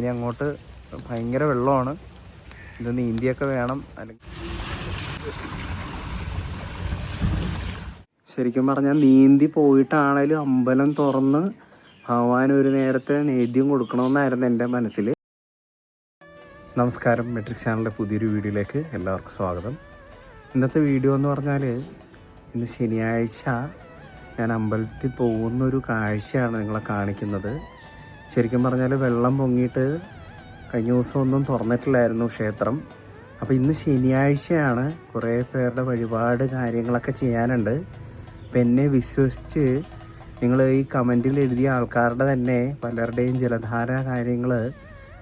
ഇനി അങ്ങോട്ട് ഭയങ്കര വെള്ളമാണ്. ഇത് നീന്തിയൊക്കെ വേണം. അല്ലെങ്കിൽ ശരിക്കും പറഞ്ഞാൽ നീന്തി പോയിട്ടാണേലും അമ്പലം തുറന്ന് ഭഗവാൻ ഒരു നേരത്തെ നേദ്യം കൊടുക്കണമെന്നായിരുന്നു എന്റെ മനസ്സിൽ നമസ്കാരം. മെട്രിക് ചാനലിന്റെ പുതിയൊരു വീഡിയോയിലേക്ക് എല്ലാവർക്കും സ്വാഗതം. ഇന്നത്തെ വീഡിയോ എന്ന് പറഞ്ഞാൽ ഇന്ന് ശനിയാഴ്ച ഞാൻ അമ്പലത്തിൽ പോകുന്ന ഒരു കാഴ്ചയാണ് നിങ്ങളെ കാണിക്കുന്നത്. ശരിക്കും പറഞ്ഞാൽ വെള്ളം പൊങ്ങിയിട്ട് കഴിഞ്ഞ ദിവസം ഒന്നും തുറന്നിട്ടില്ലായിരുന്നു ക്ഷേത്രം. അപ്പോൾ ഇന്ന് ശനിയാഴ്ചയാണ് കുറേ പേരുടെ വഴിപാട് കാര്യങ്ങളൊക്കെ ചെയ്യാനുണ്ട്. അപ്പം എന്നെ വിശ്വസിച്ച് നിങ്ങൾ ഈ കമന്റിൽ എഴുതിയ ആൾക്കാരുടെ തന്നെ പലരുടെയും ജലധാര കാര്യങ്ങൾ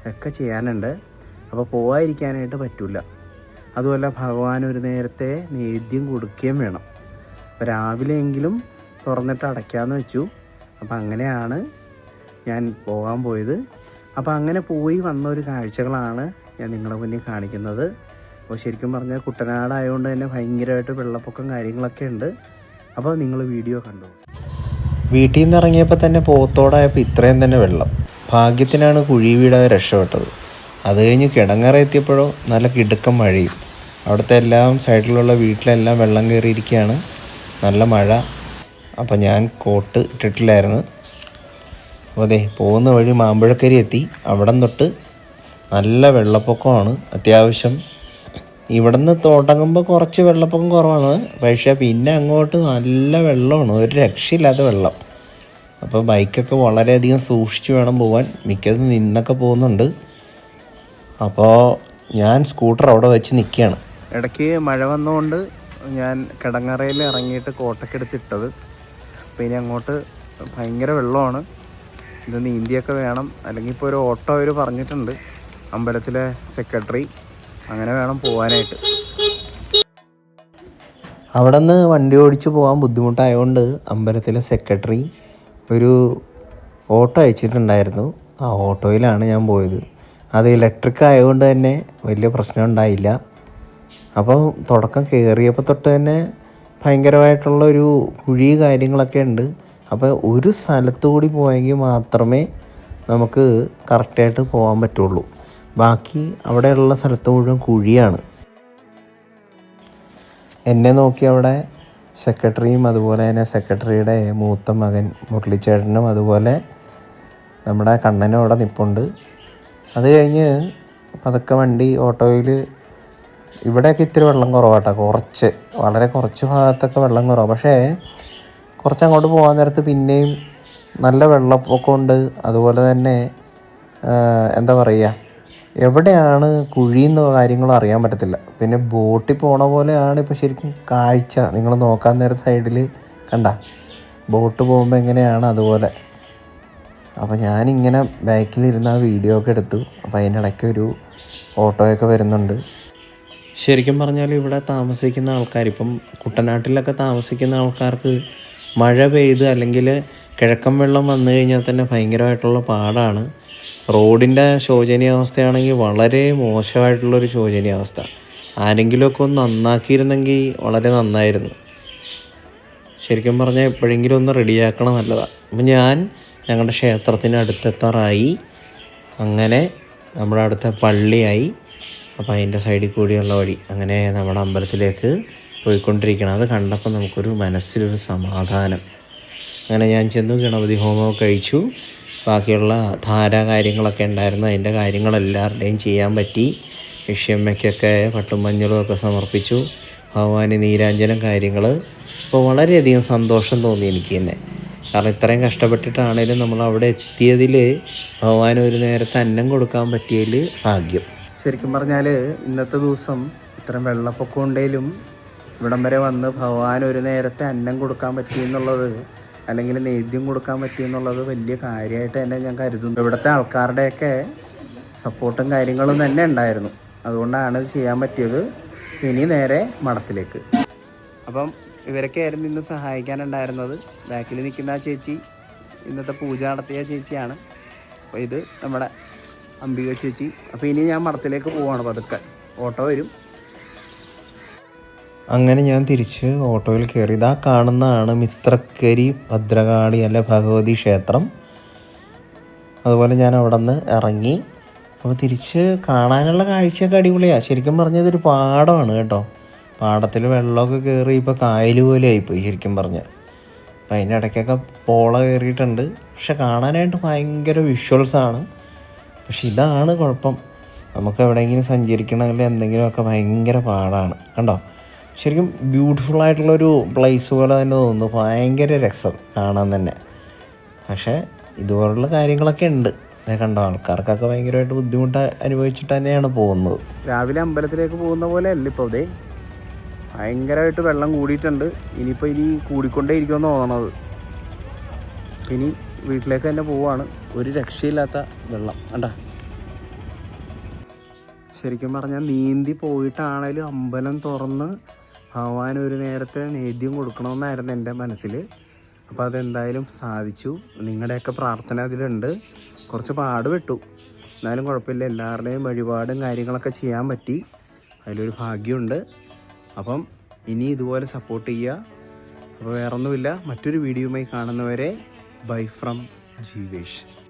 ഒക്കെ ചെയ്യാനുണ്ട്. അപ്പോൾ പോവാതിരിക്കാനായിട്ട് പറ്റില്ല അതുമല്ല ഭഗവാൻ ഒരു നേരത്തെ നേദ്യം കൊടുക്കുകയും വേണം. രാവിലെയെങ്കിലും തുറന്നിട്ട് അടയ്ക്കാമെന്ന് വെച്ചു. അപ്പം അങ്ങനെയാണ് ഞാൻ പോകാൻ പോയത്. അപ്പോൾ അങ്ങനെ പോയി വന്ന ഒരു കാഴ്ചകളാണ് ഞാൻ നിങ്ങളുടെ മുന്നിൽ കാണിക്കുന്നത്. അപ്പോൾ ശരിക്കും പറഞ്ഞാൽ കുട്ടനാടായതുകൊണ്ട് തന്നെ ഭയങ്കരമായിട്ട് വെള്ളപ്പൊക്കം കാര്യങ്ങളൊക്കെ ഉണ്ട്. അപ്പോൾ നിങ്ങൾ വീഡിയോ കണ്ടു. വീട്ടിൽ നിന്ന് ഇറങ്ങിയപ്പോൾ തന്നെ പോത്തോടായപ്പോൾ ഇത്രയും തന്നെ വെള്ളം. ഭാഗ്യത്തിനാണ് കുഴി വീടാതെ രക്ഷപ്പെട്ടത്. അത് കഴിഞ്ഞ് കിടങ്ങറ എത്തിയപ്പോഴോ നല്ല കിടുക്കം മഴയും. അവിടുത്തെ എല്ലാം സൈഡിലുള്ള വീട്ടിലെല്ലാം വെള്ളം കയറിയിരിക്കുകയാണ്. നല്ല മഴ. അപ്പോൾ ഞാൻ കോട്ട് ഇട്ടിട്ടില്ലായിരുന്നു. അപ്പോൾ അതെ പോകുന്ന വഴി മാമ്പഴക്കരി എത്തി. അവിടെ തൊട്ട് നല്ല വെള്ളപ്പൊക്കമാണ് അത്യാവശ്യം. ഇവിടുന്ന് തോട്ടങ്ങുമ്പോൾ കുറച്ച് വെള്ളപ്പൊക്കം കുറവാണ്. പക്ഷേ പിന്നെ അങ്ങോട്ട് നല്ല വെള്ളമാണ്. ഒരു രക്ഷയില്ലാത്ത വെള്ളം. അപ്പോൾ ബൈക്കൊക്കെ വളരെയധികം സൂക്ഷിച്ച് വേണം പോകാൻ മിക്കതും നിന്നൊക്കെ പോകുന്നുണ്ട്. അപ്പോൾ ഞാൻ സ്കൂട്ടർ അവിടെ വെച്ച് നിൽക്കുകയാണ് ഇടയ്ക്ക് മഴ വന്നുകൊണ്ട് ഞാൻ കിടങ്ങറയിൽ ഇറങ്ങിയിട്ട് കോട്ടക്കെടുത്തിട്ടത് അപ്പോൾ ഇനി അങ്ങോട്ട് ഭയങ്കര വെള്ളമാണ്. ഇത് നീന്തിയൊക്കെ വേണം. അല്ലെങ്കിൽ ഇപ്പോൾ ഒരു ഓട്ടോ അവർ പറഞ്ഞിട്ടുണ്ട്. അമ്പലത്തിലെ സെക്രട്ടറി. അങ്ങനെ വേണം പോകാനായിട്ട് അവിടെ നിന്ന് വണ്ടി ഓടിച്ച് പോകാൻ ബുദ്ധിമുട്ടായതുകൊണ്ട് അമ്പലത്തിലെ സെക്രട്ടറി ഒരു ഓട്ടോ അയച്ചിട്ടുണ്ടായിരുന്നു. ആ ഓട്ടോയിലാണ് ഞാൻ പോയത്. അത് ഇലക്ട്രിക് ആയതുകൊണ്ട് തന്നെ വലിയ പ്രശ്നം ഉണ്ടായില്ല. അപ്പോൾ തുടക്കം കയറിയപ്പോൾ തൊട്ട് തന്നെ ഭയങ്കരമായിട്ടുള്ളൊരു കുഴി കാര്യങ്ങളൊക്കെ ഉണ്ട്. അപ്പോൾ ഒരു സ്ഥലത്ത് കൂടി പോയെങ്കിൽ മാത്രമേ നമുക്ക് കറക്റ്റായിട്ട് പോകാൻ പറ്റുള്ളൂ. ബാക്കി അവിടെയുള്ള സ്ഥലത്ത് മുഴുവൻ കുഴിയാണ്. എന്നെ നോക്കി അവിടെ സെക്രട്ടറിയും അതുപോലെ തന്നെ സെക്രട്ടറിയുടെ മൂത്ത മകൻ മുരളിച്ചേട്ടനും അതുപോലെ നമ്മുടെ കണ്ണനും അവിടെ നിൽപ്പുണ്ട് അത് കഴിഞ്ഞ് പതുക്കെ വണ്ടി ഓട്ടോയിൽ ഇവിടെയൊക്കെ ഇത്തിരി വെള്ളം കുറവാട്ടോ. കുറച്ച് വളരെ കുറച്ച് ഭാഗത്തൊക്കെ വെള്ളം കുറവാണ് പക്ഷേ കുറച്ച് അങ്ങോട്ട് പോകാൻ നേരത്ത് പിന്നെയും നല്ല വെള്ളപ്പൊക്കം ഉണ്ട്. അതുപോലെ തന്നെ എന്താ പറയുക എവിടെയാണ് കുഴിയെന്ന കാര്യങ്ങളും അറിയാൻ പറ്റത്തില്ല. പിന്നെ ബോട്ടിൽ പോണ പോലെയാണ് ഇപ്പോൾ ശരിക്കും കാഴ്ച. നിങ്ങൾ നോക്കാൻ നേരം സൈഡിൽ കണ്ട ബോട്ട് പോകുമ്പോൾ എങ്ങനെയാണ് അതുപോലെ. അപ്പോൾ ഞാനിങ്ങനെ ബാക്കിലിരുന്ന് ആ വീഡിയോ ഒക്കെ എടുത്തു. അപ്പോൾ അതിനിടയ്ക്ക് ഒരു ഓട്ടോയൊക്കെ വരുന്നുണ്ട്. ശരിക്കും പറഞ്ഞാൽ ഇവിടെ താമസിക്കുന്ന ആൾക്കാർ ഇപ്പം കുട്ടനാട്ടിലൊക്കെ താമസിക്കുന്ന ആൾക്കാർക്ക് മഴ പെയ്ത് അല്ലെങ്കിൽ കിഴക്കം വെള്ളം വന്നു കഴിഞ്ഞാൽ തന്നെ ഭയങ്കരമായിട്ടുള്ള പാടാണ്. റോഡിന്റെ ശോചനീയാവസ്ഥയാണെങ്കിൽ വളരെ മോശമായിട്ടുള്ളൊരു ശോചനീയാവസ്ഥ. ആരെങ്കിലുമൊക്കെ ഒന്ന് നന്നാക്കിയിരുന്നെങ്കിൽ വളരെ നന്നായിരുന്നു. ശരിക്കും പറഞ്ഞാൽ എപ്പോഴെങ്കിലും ഒന്ന് റെഡിയാക്കണം നല്ലതാണ് അപ്പം ഞാൻ ഞങ്ങളുടെ ക്ഷേത്രത്തിന് അടുത്തെത്താറായി. അങ്ങനെ നമ്മുടെ അടുത്ത പള്ളിയായി. അപ്പോൾ അതിന്റെ സൈഡിൽ കൂടിയുള്ള വഴി അങ്ങനെ നമ്മുടെ അമ്പലത്തിലേക്ക് പോയിക്കൊണ്ടിരിക്കണം. അത് കണ്ടപ്പോൾ നമുക്കൊരു മനസ്സിലൊരു സമാധാനം. അങ്ങനെ ഞാൻ ചെന്നു ഗണപതി ഹോമം കഴിച്ചു. ബാക്കിയുള്ള ധാര കാര്യങ്ങളൊക്കെ ഉണ്ടായിരുന്നു. അതിന്റെ കാര്യങ്ങളെല്ലാവരുടെയും ചെയ്യാൻ പറ്റി. വിഷയമ്മയ്ക്കൊക്കെ പട്ടും മഞ്ഞളും ഒക്കെ സമർപ്പിച്ചു. ഭഗവാന് നീരാഞ്ജനം കാര്യങ്ങൾ അപ്പോൾ വളരെയധികം സന്തോഷം തോന്നി എനിക്ക് തന്നെ. കാരണം ഇത്രയും കഷ്ടപ്പെട്ടിട്ടാണേലും നമ്മൾ അവിടെ എത്തിയതിൽ ഭഗവാൻ ഒരു നേരത്തെ അന്നം കൊടുക്കാൻ പറ്റിയതിൽ ഭാഗ്യം. ശരിക്കും പറഞ്ഞാൽ ഇന്നത്തെ ദിവസം ഇത്തരം വെള്ളപ്പൊക്കം ഉണ്ടെങ്കിലും ഇവിടം വരെ വന്ന് ഭഗവാൻ ഒരു നേരത്തെ അന്നം കൊടുക്കാൻ പറ്റി എന്നുള്ളത് അല്ലെങ്കിൽ നേദ്യം കൊടുക്കാൻ പറ്റി എന്നുള്ളത് വലിയ കാര്യമായിട്ട് തന്നെ ഞാൻ കരുതുന്നു. ഇവിടുത്തെ ആൾക്കാരുടെയൊക്കെ സപ്പോർട്ടും കാര്യങ്ങളും തന്നെ ഉണ്ടായിരുന്നു. അതുകൊണ്ടാണ് ഇത് ചെയ്യാൻ പറ്റിയത്. ഇനി നേരെ മഠത്തിലേക്ക്. അപ്പം ഇവരൊക്കെ ആയിരുന്നു ഇന്ന് സഹായിക്കാനുണ്ടായിരുന്നത്. ബാക്കിൽ നിൽക്കുന്ന ആ ചേച്ചി ഇന്നത്തെ പൂജ നടത്തിയ ചേച്ചിയാണ്. അപ്പോൾ ഇത് നമ്മുടെ അംബിക ചേച്ചി. അപ്പോൾ ഇനി ഞാൻ മഠത്തിലേക്ക് പോവാണ് പതുക്കെ. ഓട്ടോ വരും. അങ്ങനെ ഞാൻ തിരിച്ച് ഓട്ടോയിൽ കയറി. ഇതാ കാണുന്നതാണ് മിത്രക്കരി ഭദ്രകാളി അല്ല ഭഗവതി ക്ഷേത്രം. അതുപോലെ ഞാൻ അവിടെ നിന്ന് ഇറങ്ങി. അപ്പോൾ തിരിച്ച് കാണാനുള്ള കാഴ്ചയൊക്കെ അടിപൊളിയാണ് ശരിക്കും പറഞ്ഞാൽ ഇതൊരു പാടമാണ് കേട്ടോ. പാടത്തിൽ വെള്ളമൊക്കെ കയറി ഇപ്പോൾ കായൽ പോലെ ആയിപ്പോയി ശരിക്കും പറഞ്ഞാൽ അപ്പം അതിന്റെ ഇടയ്ക്കൊക്കെ പോള കയറിയിട്ടുണ്ട്. പക്ഷെ കാണാനായിട്ട് ഭയങ്കര വിഷ്വൽസാണ് പക്ഷെ ഇതാണ് കുഴപ്പം. നമുക്ക് എവിടെയെങ്കിലും സഞ്ചരിക്കണമെങ്കിൽ എന്തെങ്കിലുമൊക്കെ ഭയങ്കര പാടാണ്. കണ്ടോ? ശരിക്കും ബ്യൂട്ടിഫുൾ ആയിട്ടുള്ളൊരു പ്ലേസ് പോലെ തന്നെ തോന്നുന്നു. ഭയങ്കര രസം കാണാൻ തന്നെ. പക്ഷേ ഇതുപോലുള്ള കാര്യങ്ങളൊക്കെ ഉണ്ട്. കണ്ടോ? ആൾക്കാർക്കൊക്കെ ഭയങ്കരമായിട്ട് ബുദ്ധിമുട്ട് അനുഭവിച്ചിട്ട് തന്നെയാണ് പോകുന്നത്. രാവിലെ അമ്പലത്തിലേക്ക് പോകുന്ന പോലെ അല്ല ഇപ്പോൾ അതെ ഭയങ്കരമായിട്ട് വെള്ളം കൂടിയിട്ടുണ്ട്. ഇനിയിപ്പോൾ ഇനി കൂടിക്കൊണ്ടേ ഇരിക്കുമെന്ന് തോന്നണത്. ഇനി വീട്ടിലേക്ക് തന്നെ പോവാണ്. ഒരു രക്ഷയില്ലാത്ത വെള്ളം. കണ്ട? ശരിക്കും പറഞ്ഞാൽ നീന്തി പോയിട്ടാണേലും അമ്പലം തുറന്ന് ഭഗവാൻ ഒരു നേരത്തെ നേദ്യം കൊടുക്കണമെന്നായിരുന്നു എന്റെ മനസ്സിൽ അപ്പോൾ അതെന്തായാലും സാധിച്ചു. നിങ്ങളുടെയൊക്കെ പ്രാർത്ഥന അതിലുണ്ട്. കുറച്ച് പാടുപെട്ടു. എന്നാലും കുഴപ്പമില്ല. എല്ലാവരുടെയും വഴിപാടും കാര്യങ്ങളൊക്കെ ചെയ്യാൻ പറ്റി. അതിലൊരു ഭാഗ്യമുണ്ട്. അപ്പം ഇനി ഇതുപോലെ സപ്പോർട്ട് ചെയ്യുക അപ്പോൾ വേറൊന്നുമില്ല. മറ്റൊരു വീഡിയോയുമായി കാണുന്നവരെ ബൈ ഫ്രം ജീവേഷ്.